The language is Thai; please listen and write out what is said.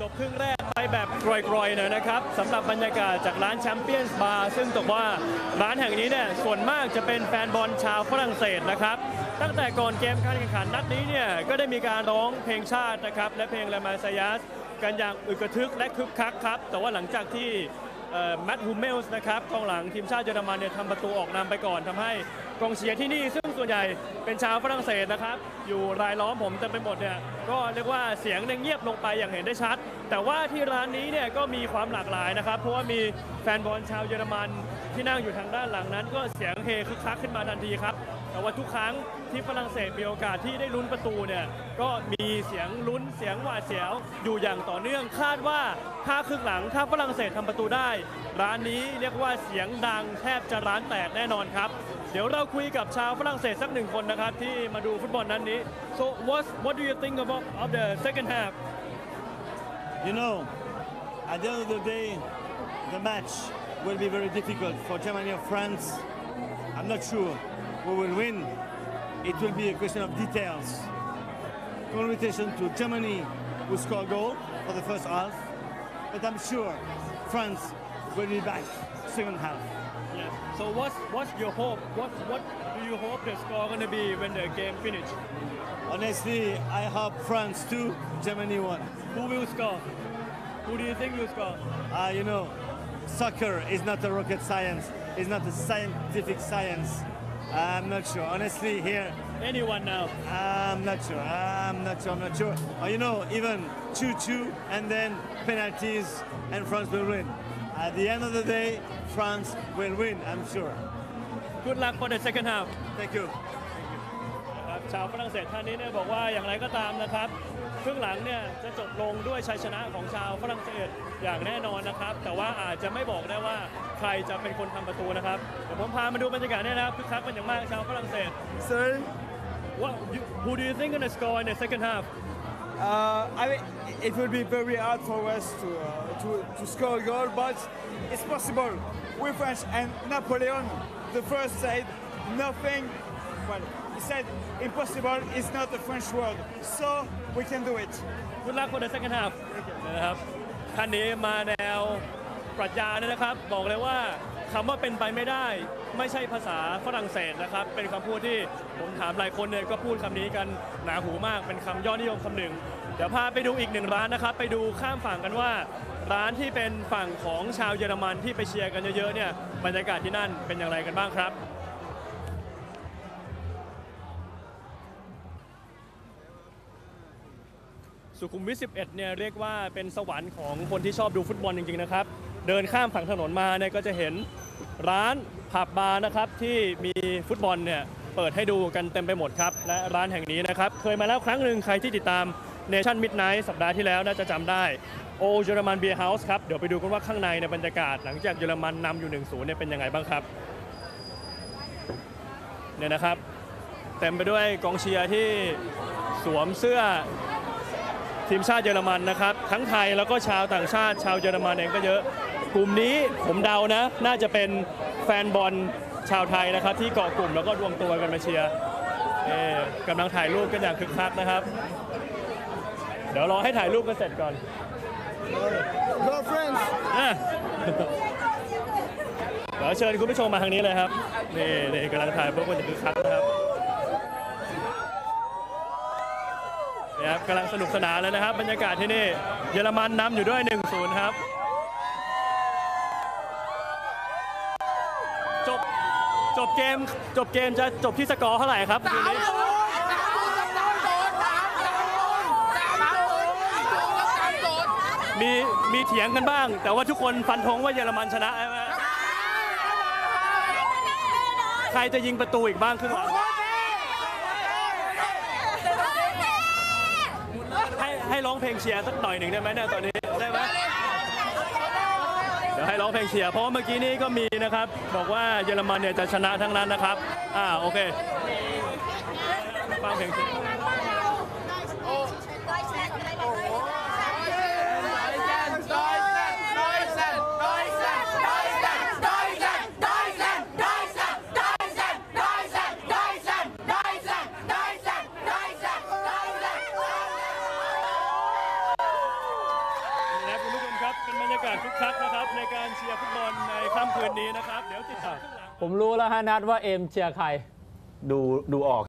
จบครึ่งแรกไปแบบกรอยๆหน่อยนะครับสำหรับบรรยากาศจากร้านแชมเปี้ยนส์บาร์ซึ่งตกว่าร้านแห่งนี้เนี่ยส่วนมากจะเป็นแฟนบอลชาวฝรั่งเศสนะครับตั้งแต่ก่อนเกมการแข่งขันนัดนี้เนี่ยก็ได้มีการร้องเพลงชาตินะครับและเพลงละมาซายัสกันอย่างอึกกระทึกและคึกคักครับ แต่ว่าหลังจากที่ แมตต์ฮูเมลส์นะครับกองหลังทีมชาติเยอรมันเนี่ยทำประตูออกนำไปก่อนทำให้กองเชียร์ที่นี่ ซึ่งส่วนใหญ่เป็นชาวฝรั่งเศสนะครับ อยู่รายล้อมผมเต็มไปหมดเนี่ยก็เรียกว่าเสียงเนี่ยเงียบลงไปอย่างเห็นได้ชัด แต่ว่าที่ร้านนี้เนี่ยก็มีความหลากหลายนะครับ เพราะว่ามีแฟนบอลชาวเยอรมัน ที่นั่งอยู่ทางด้านหลังนั้น ก็เสียงเฮคึกคักขึ้นมาทันทีครับ แต่ว่าทุกครั้งที่ฝรั่งเศสมีโอกาสที่ได้ลุ้นประตูเนี่ยก็มีเสียงลุ้นเสียงหวาดเสียวอยู่อย่างต่อเนื่องคาดว่าถ้าครึ่งหลังถ้าฝรั่งเศสทำประตูได้ ร้านนี้เรียกว่าเสียงดังแทบจะร้านแตกแน่นอนครับ เดี๋ยวเราคุยกับชาวฝรั่งเศสสักหนึ่งคนนะครับที่มาดูฟุตบอลนั้นนี้ so what what do you think about of the second half You know, at the end of the day, the match will be very difficult for Germany or France. I'm not sure who will win. It will be a question of details. Congratulations to Germany who scored a goal for the first half, but I'm sure France will be back second half. yeah so what's what's your hope what what do you hope the score gonna be when the game finish Honestly, I hope France 2, Germany 1. who will score who do you think will score Uh, you know, soccer is not a rocket science. It's not a scientific science. I'm not sure. Honestly, here, anyone now I'm not sure. I'm not sure. I'm not sure. Uh, you know, even 2-2 and then penalties and France will win. At the end of the day, France will win, I'm sure. good luck for the second half Thank you. ครับชาวฝรั่งเศสท่านนี้เนี่ยบอกว่าอย่างไรก็ตามนะครับครึ่งหลังเนี่ยจะจบลงด้วยชัยชนะของชาวฝรั่งเศสอย่างแน่นอนนะครับ แต่ว่าอาจจะไม่บอกได้ว่าใครจะเป็นคนทำประตูนะครับเดี๋ยวผมพามาดูบรรยากาศเนี่ยนะครับคึกคักเป็นอย่างมากชาวฝรั่งเศส Sorry? What you- who do you think gonna score in the second half Uh, I mean, it will be very hard for us to, uh, to, to score a goal, but it's possible. We're French, and Napoleon, the first said nothing. Well, he said impossible is not a French word, so we can do it. Good luck for the second half นะครับท่านนี้มาแนวปรัชญาเนี่ยนะครับ บอกเลยว่าคำว่าเป็นไปไม่ได้ ไม่ใช่ภาษาฝรั่งเศสนะครับ เป็นคำพูดที่ผมถามหลายคนเนี่ยก็พูดคำนี้กันหนาหูมากเป็นคำยอดนิยมคำหนึ่ง เดี๋ยวพาไปดูอีกหนึ่งร้านนะครับ ไปดูข้ามฝั่งกันว่า ร้านที่เป็นฝั่งของชาวเยอรมันที่ไปเชียร์กันเยอะๆเนี่ยบรรยากาศที่นั่นเป็นอย่างไรกันบ้างครับ สุขุมวิท 11 เนี่ยเรียกว่าเป็นสวรรค์ของคนที่ชอบดูฟุตบอลจริงๆนะครับ เดินข้ามฝั่งถนนมาเนี่ยก็จะเห็นร้านผับบาร์นะครับที่มีฟุตบอลเนี่ยเปิดให้ดูกันเต็มไปหมดครับ และร้านแห่งนี้นะครับ เคยมาแล้วครั้งหนึ่งใครที่ติดตาม Nation Midnight สัปดาห์ที่แล้วน่าจะจำได้โอเยอรมันเบียร์เฮาส์ครับ เดี๋ยวไปดูกันว่าข้างในในบรรยากาศ หลังจากเยอรมันนำอยู่ 1-0เนี่ยเป็นยังไงบ้างครับเนี่ยนะครับ เต็มไปด้วยกองเชียร์ที่สวมเสื้อ ทีมชาติเยอรมันนะครับ ทั้งไทยแล้วก็ชาวต่างชาติ ชาวเยอรมันเองก็เยอะ กลุ่มนี้ผมเดานะ น่าจะเป็นแฟนบอลชาวไทยนะครับ ที่เกาะกลุ่มแล้วก็รวมตัวกันมาเชียร์กำลังถ่ายรูปกันอย่างคึกคักนะครับ เดี๋ยวรอให้ถ่ายรูปกันเสร็จก่อน Go friends! อะเดี๋ยวเชิญคุณผู้ชมมาทางนี้เลยครับ นี่นี่กำลังถ่ายพวกคนจะคึกคักนะครับ ครับกำลังสนุกสนานเลยนะครับ บรรยากาศที่นี่เยอรมันนำอยู่ด้วย 1-0 ครับ จบจบเกมจบเกมจะจบที่สกอร์เท่าไหร่ครับคืนนี้มีมีเถียงกันบ้าง แต่ว่าทุกคนฟันธงว่าเยอรมันชนะใช่ไหมใครจะยิงประตูอีกบ้างครึ่งหลัง ให้ร้องเพลงเชียร์สักหน่อยหนึ่งได้ไหมเนี่ยตอนนี้ได้ไหมเดี๋ยวให้ร้องเพลงเชียร์เพราะว่าเมื่อกี้นี้ก็มีนะครับ บอกว่าเยอรมันเนี่ยจะชนะทั้งนั้นนะครับอ่าโอเคฟังเพลงเชียร์ ยากาศคึกคักนะครับในการเชียร์ฟุตบอลในค่ำคืนนี้นะครับ เดี๋ยวติดตามข้างหลัง ผมรู้แล้วฮะนัดว่าเอ็มเชียร์ใคร ดูดูออก